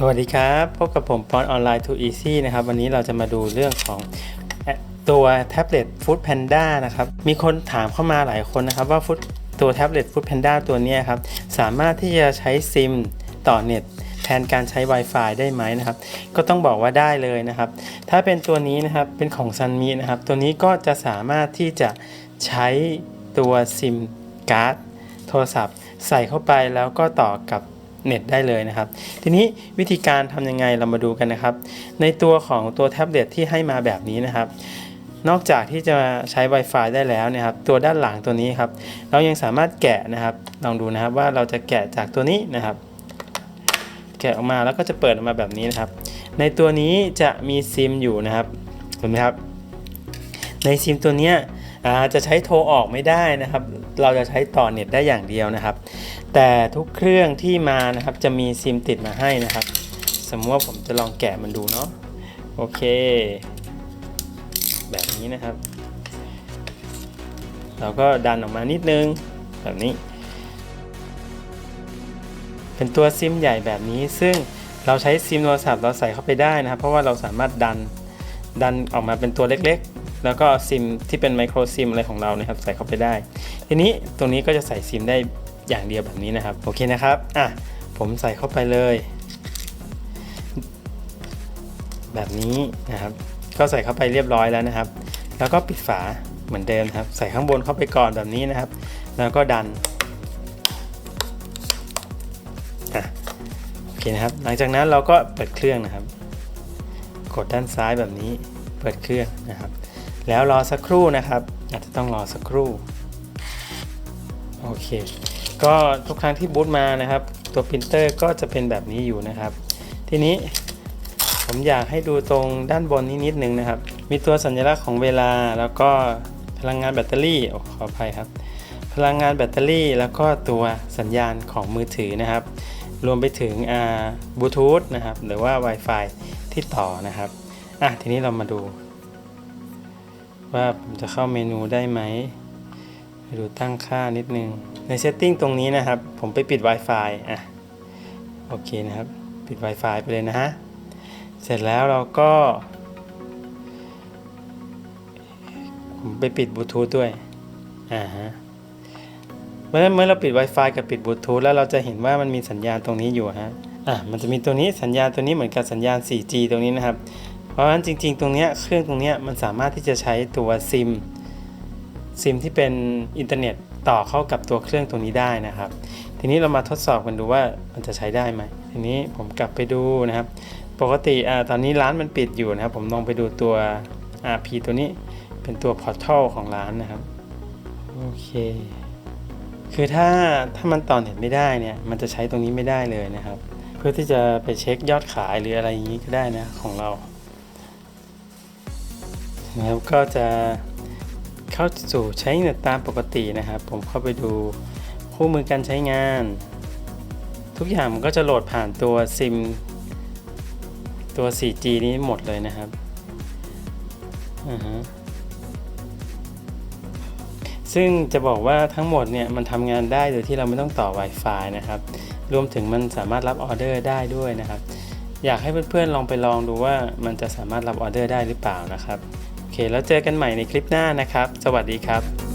สวัสดีครับ พบกับผมปอนออนไลน์ to easy นะครับ วันนี้เราจะมาดูเรื่องของตัวแท็บเล็ต Food Panda นะครับ มีคนถามเข้ามาหลายคนนะครับ ว่า Food ตัวแท็บเล็ต Food Panda ตัวนี้ครับ สามารถที่จะใช้ซิมต่อเน็ตแทนการใช้ Wi-Fi ได้ไหมนะครับ ก็ต้องบอกว่าได้เลยนะครับ ถ้าเป็นตัวนี้นะครับ เป็นของ Sunmi นะครับ ตัวนี้ก็จะสามารถที่จะใช้ตัวซิมการ์ดโทรศัพท์ ใส่เข้าไปแล้วก็ต่อกับ เน็ตได้เลยนะครับ ทีนี้วิธีการทำยังไงเรามาดูกันนะครับ ในตัวของตัวแท็บเล็ตที่ให้มาแบบนี้นะครับ นอกจากที่จะใช้ Wi-Fi ได้แล้วนะครับ ตัวด้านหลังตัวนี้ครับ เรายังสามารถแกะนะครับ ลองดูนะครับว่าเราจะแกะจากตัวนี้นะครับ แกะออกมาแล้วก็จะเปิดออกมาแบบนี้นะครับ ในตัวนี้จะมีซิมอยู่นะครับเห็นไหมครับ ในซิมตัวเนี้ย จะใช้โทรออกไม่ได้นะครับ เราจะใช้ต่อเน็ตได้อย่างเดียวนะครับ แต่ทุกเครื่องที่มานะครับจะมีซิมติดมาให้นะครับ สมมติว่าผมจะลองแกะมันดูเนาะโอเค แบบนี้นะครับ เราก็ดันออกมานิดนึงแบบนี้ เป็นตัวซิมใหญ่แบบนี้ซึ่งเราใช้ซิมโทรศัพท์เราใส่เข้าไปได้นะครับ เพราะว่าเราสามารถดันดันออกมาเป็นตัวเล็ก แล้วก็ซิมที่เป็นไมโครซิมอะไรของเรานะครับใส่เข้าไปได้ ทีนี้ตรงนี้ก็จะใส่ซิมได้อย่างเดียวแบบนี้นะครับ โอเคนะครับอะผมใส่เข้าไปเลย แบบนี้นะครับ ก็ใส่เข้าไปเรียบร้อยแล้วนะครับ แล้วก็ปิดฝาเหมือนเดิมครับ ใส่ข้างบนเข้าไปก่อนแบบนี้นะครับ แล้วก็ดันอะโอเคนะครับ หลังจากนั้นเราก็เปิดเครื่องนะครับ กดด้านซ้ายแบบนี้เปิดเครื่องนะครับ แล้วรอสักครู่นะครับ อาจจะต้องรอสักครู่โอเคก็ทุกครั้งที่บูตมานะครับ ตัวปรินเตอร์ก็จะเป็นแบบนี้อยู่นะครับ ทีนี้ผมอยากให้ดูตรงด้านบนนี้นิดนึงนะครับ มีตัวสัญลักษณ์ของเวลาแล้วก็พลังงานแบตเตอรี่อขออภัยครับ พลังงานแบตเตอรี่ แล้วก็ตัวสัญญาณของมือถือนะครับ รวมไปถึงอ่าบลูทูธนะครับหรือว่า Wi-Fi ที่ต่อนะครับอะทีนี้เรามาดู ว่าผมจะเข้าเมนูได้ไหมไปดูตั้งค่านิดนึง ใน setting ตรงนี้นะครับ ผมไปปิด Wi-Fi อะ โอเคนะครับ ปิด Wi-Fi ไปเลยนะฮะ เสร็จแล้วเราก็ ผมไปปิดบลูทูธด้วย อ่าฮะ เมื่อเมื่อเราปิด Wi-Fi กับปิดบลูทูธแล้วเราจะเห็นว่ามันมีสัญญาณตรงนี้อยู่ฮะ อะ มันจะมีตัวนี้สัญญาณตัวนี้เหมือนกับสัญญาณ 4G ตรงนี้นะครับ ราะฉะนั้นจริง ๆ ตรงเนี้ยเครื่องตรงเนี้ยมันสามารถที่จะใช้ตัวซิมซิมที่เป็นอินเทอร์เน็ตต่อเข้ากับตัวเครื่องตัวนี้ได้นะครับ ทีนี้เรามาทดสอบกันดูว่ามันจะใช้ได้ไหมทีนี้ผมกลับไปดูนะครับ ปกติอ่าตอนนี้ร้านมันปิดอยู่นะครับ ผมลองไปดูตัว RP ตัวนี้เป็นตัวพอร์ทัลของร้านนะครับโอเคคือถ้าถ้ามันต่อเน็ตไม่ได้เนี่ยมันจะใช้ตรงนี้ไม่ได้เลยนะครับ เพื่อที่จะไปเช็คยอดขายหรืออะไรอย่างนี้ก็ได้นะของเรา นะครับก็จะเข้าสู่ใช้เน็ตตามปกตินะครับ ผมเข้าไปดูคู่มือการใช้งาน ทุกอย่างมันก็จะโหลดผ่านตัวซิมตัว 4G นี้หมดเลยนะครับอ่าฮะซึ่งจะบอกว่าทั้งหมดเนี่ยมันทำงานได้โดยที่เราไม่ต้องต่อ Wi-Fi นะครับ รวมถึงมันสามารถรับออเดอร์ได้ด้วยนะครับ อยากให้เพื่อนๆลองไปลองดูว่ามันจะสามารถรับออเดอร์ได้หรือเปล่านะครับ แล้วเจอกันใหม่ในคลิปหน้านะครับ สวัสดีครับ